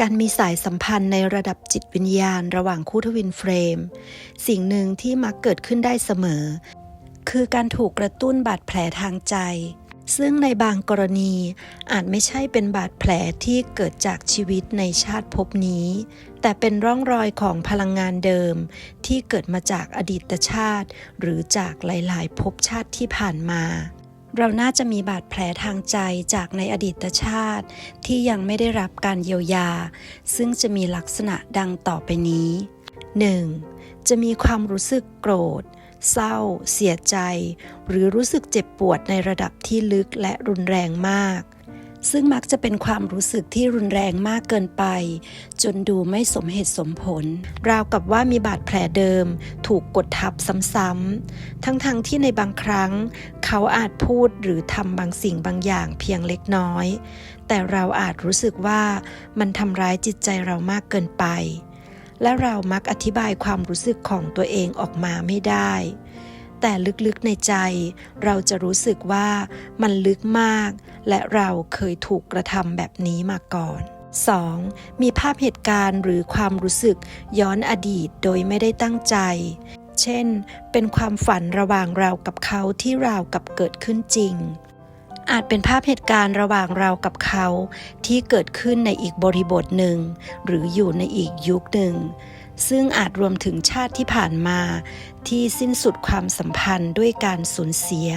การมีสายสัมพันธ์ในระดับจิตวิญญาณระหว่างคู่ทวินเฟรม สิ่งหนึ่งที่มักเกิดขึ้นได้เสมอ คือการถูกกระตุ้นบาดแผลทางใจ ซึ่งในบางกรณีอาจไม่ใช่เป็นบาดแผลที่เกิดจากชีวิตในชาติภพนี้ แต่เป็นร่องรอยของพลังงานเดิม ที่เกิดมาจากอดีตชาติ หรือจากหลาย ๆภพชาติที่ผ่านมา เราน่าจะมีบาดแผลทางใจจากในอดีตชาติ ที่ยังไม่ได้รับการเยียวยา ซึ่งจะมีลักษณะดังต่อไปนี้ 1. จะมีความรู้สึกโกรธ เศร้า เสียใจ หรือรู้สึกเจ็บปวดในระดับที่ลึกและรุนแรงมาก ซึ่งมักจะเป็นความรู้สึกที่รุนแรงมากเกินไป จนดูไม่สมเหตุสมผล ราวกับว่ามีบาดแผลเดิม ถูกกดทับซ้ำๆทั้งๆทที่ในบางครั้ง เขาอาจพูดหรือทำบางสิ่งบางอย่างเพียงเล็กน้อย แต่เราอาจรู้สึกว่ามันทำร้ายจิตใจเรามากเกินไป และเรามักอธิบายความรู้สึกของตัวเองออกมาไม่ได้แต่ลึกๆในใจ เราจะรู้สึกว่ามันลึกมาก และเราเคยถูกกระทำแบบนี้มาก่อน 2. มีภาพเหตุการณ์หรือความรู้สึกย้อนอดีตโดยไม่ได้ตั้งใจ เช่น เป็นความฝันระหว่างเรากับเขาที่ราวกับเกิดขึ้นจริง อาจเป็นภาพเหตุการณ์ระหว่างเรากับเขาที่เกิดขึ้นในอีกบริบทหนึ่ง หรืออยู่ในอีกยุคหนึ่ง ซึ่งอาจรวมถึงชาติที่ผ่านมา ที่สิ้นสุดความสัมพันธ์ด้วยการสูญเสีย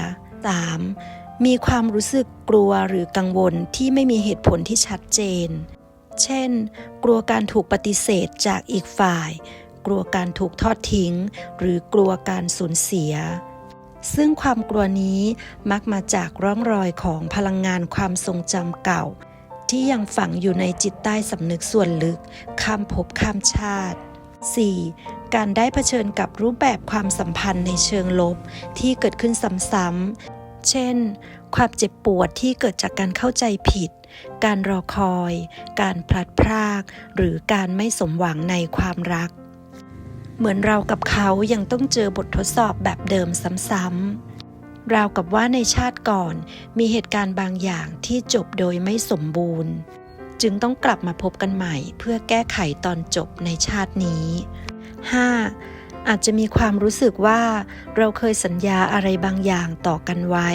3. มีความรู้สึกกลัวหรือกังวลที่ไม่มีเหตุผลที่ชัดเจน เช่น กลัวการถูกปฏิเสธจากอีกฝ่าย กลัวการถูกทอดทิ้ง หรือกลัวการสูญเสีย ซึ่งความกลัวนี้มักมาจากร่องรอยของพลังงานความทรงจำเก่า ที่ยังฝังอยู่ในจิตใต้สำนึกส่วนลึก ข้ามภพข้ามชาติ 4. การได้เผชิญกับรูปแบบความสัมพันธ์ในเชิงลบที่เกิดขึ้นซ้ำๆ เช่น ความเจ็บปวดที่เกิดจากการเข้าใจผิด การรอคอย การพลัดพราก หรือการไม่สมหวังในความรัก เหมือนเรากับเขายังต้องเจอบททดสอบแบบเดิมซ้ำๆราวกับว่าในชาติก่อนมีเหตุการณ์บางอย่างที่จบโดยไม่สมบูรณ์ จึงต้องกลับมาพบกันใหม่เพื่อแก้ไขตอนจบในชาตินี้ 5. อาจจะมีความรู้สึกว่าเราเคยสัญญาอะไรบางอย่างต่อกันไว้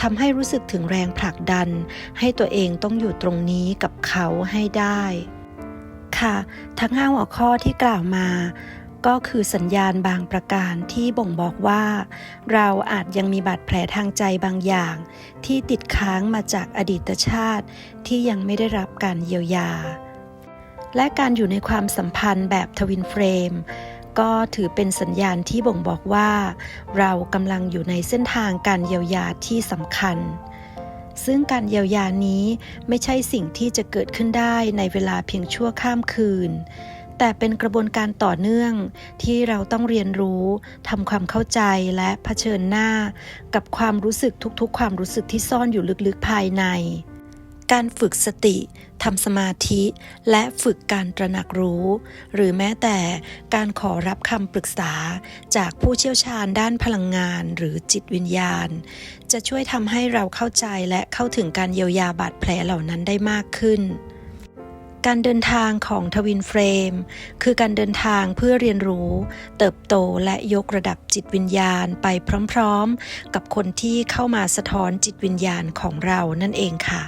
ทำให้รู้สึกถึงแรงผลักดัน ให้ตัวเองต้องอยู่ตรงนี้กับเขาให้ได้ ค่ะ ทั้งห้าหัวข้อที่กล่าวมา ก็คือสัญญาณบางประการที่บ่งบอกว่า เราอาจยังมีบาดแผลทางใจบางอย่าง ที่ติดค้างมาจากอดีตชาติ ที่ยังไม่ได้รับการเยียวยาและการอยู่ในความสัมพันธ์แบบทวินเฟรม ก็ถือเป็นสัญญาณที่บ่งบอกว่า เรากำลังอยู่ในเส้นทางการเยียวยาที่สำคัญ ซึ่งการเยียวยานี้ไม่ใช่สิ่งที่จะเกิดขึ้นได้ในเวลาเพียงชั่วข้ามคืน แต่เป็นกระบวนการต่อเนื่องที่เราต้องเรียนรู้ทำความเข้าใจและะเผชิญหน้า กับความรู้สึกทุกๆ ความรู้สึกที่ซ่อนอยู่ลึกๆภายใน การฝึกสติทำสมาธิ และฝึกการตระหนักรู้ หรือแม้แต่การขอรับคำปรึกษาจากผู้เชี่ยวชาญด้านพลังงานหรือจิตวิญญาณ จะช่วยทำให้เราเข้าใจและเข้าถึงการเยียวยาบาดแผลเหล่านั้นได้มากขึ้นการเดินทางของทวินเฟรม คือการเดินทางเพื่อเรียนรู้ เติบโตและยกระดับจิตวิญญาณไปพร้อมๆ กับคนที่เข้ามาสะท้อนจิตวิญญาณของเรานั่นเองค่ะ